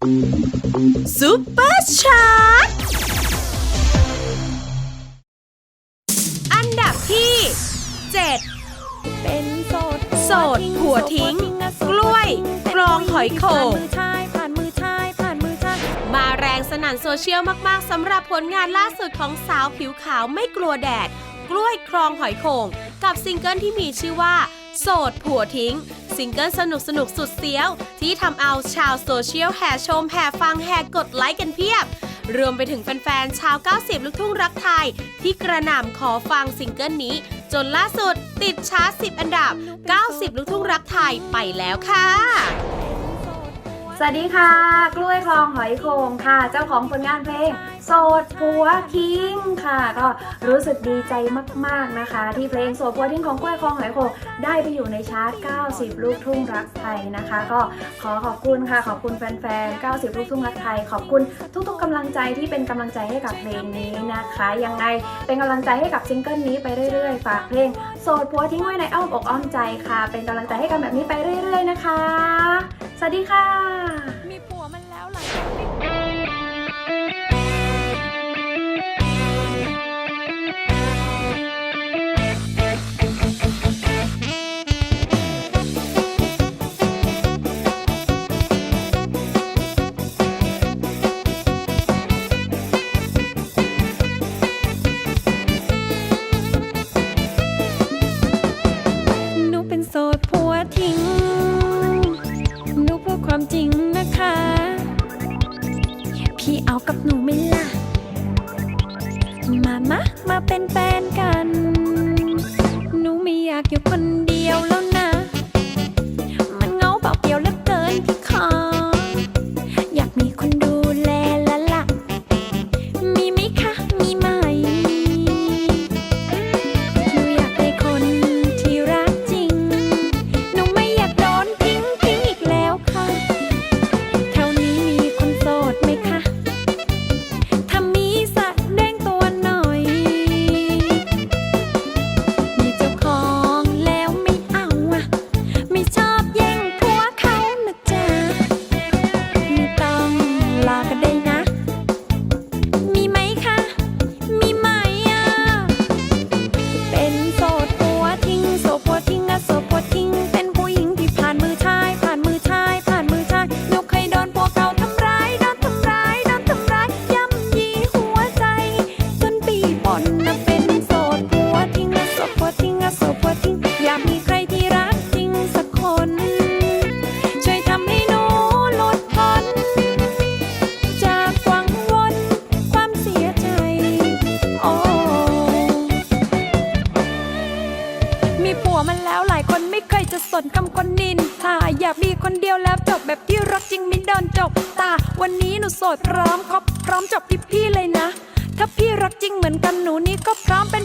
ซุปเปอร์ชาร์ตอันดับที่ 7 เป็นโสดโสดผัวทิ้ง กล้วย กรองหอยโข่งผ่านมือชายผ่านมือชายผ่านมือชายมาแรงสนั่นโซเชียลมากๆสำหรับผลงานล่าสุดของสาวผิวขาวไม่กลัวแดด กล้วยครองหอยโข่งกับซิงเกิลที่มีชื่อว่า โสดผัวทิ้ง ซิงเกิลสนุกสนุกสุดเสียว ที่ทำเอาชาวโซเชียลแห่ชมแห่ฟังแห่กดไลค์กันเพียบ รวมไปถึงแฟนๆ ชาว 90 ลูกทุ่งรักไทย ที่กระหน่ำขอฟังซิงเกิลนี้ จนล่าสุดติดชาร์ต 10 อันดับ 90 ลูกทุ่งรักไทยไปแล้วค่ะสวัสดีค่ะ กล้วยคลองหอยโขงค่ะ เจ้าของผลงานเพลง โสดผัวทิ้งค่ะ ก็รู้สึกดีใจมากๆนะคะ ที่เพลงโสดผัวทิ้งของกล้วยคลองหอยโขงได้ไปอยู่ในชาร์ต 90 ลูกทุ่งรักไทยนะคะ ก็ขอขอบคุณค่ะ ขอบคุณแฟนๆ 90 ลูกทุ่งรักไทย ขอบคุณทุกๆกำลังใจที่เป็นกำลังใจให้กับเพลงนี้นะคะ ยังไงเป็นกำลังใจให้กับซิงเกิลนี้ไปเรื่อยๆ ฝากเพลงโสดผัวทิ้งไว้ในอ้อมอกอ้อมใจค่ะ เป็นกำลังใจให้กันแบบนี้ไปเรื่อย ๆ นะคะ สวัสดีค่ะ กับหนูไหม่ล่ะ มามามาเป็นแฟนกัน หนูไม่อยากอยู่คน สนคำคนนินทาอยากมีคนเดียวแล้วจบแบบที่รักจริงไม่โดนจบตา วันนี้หนูโสดพร้อมครบพร้อมจบพี่พี่เลยนะ ถ้าพี่รักจริงเหมือนกันหนูนี้ก็พร้อมเป็น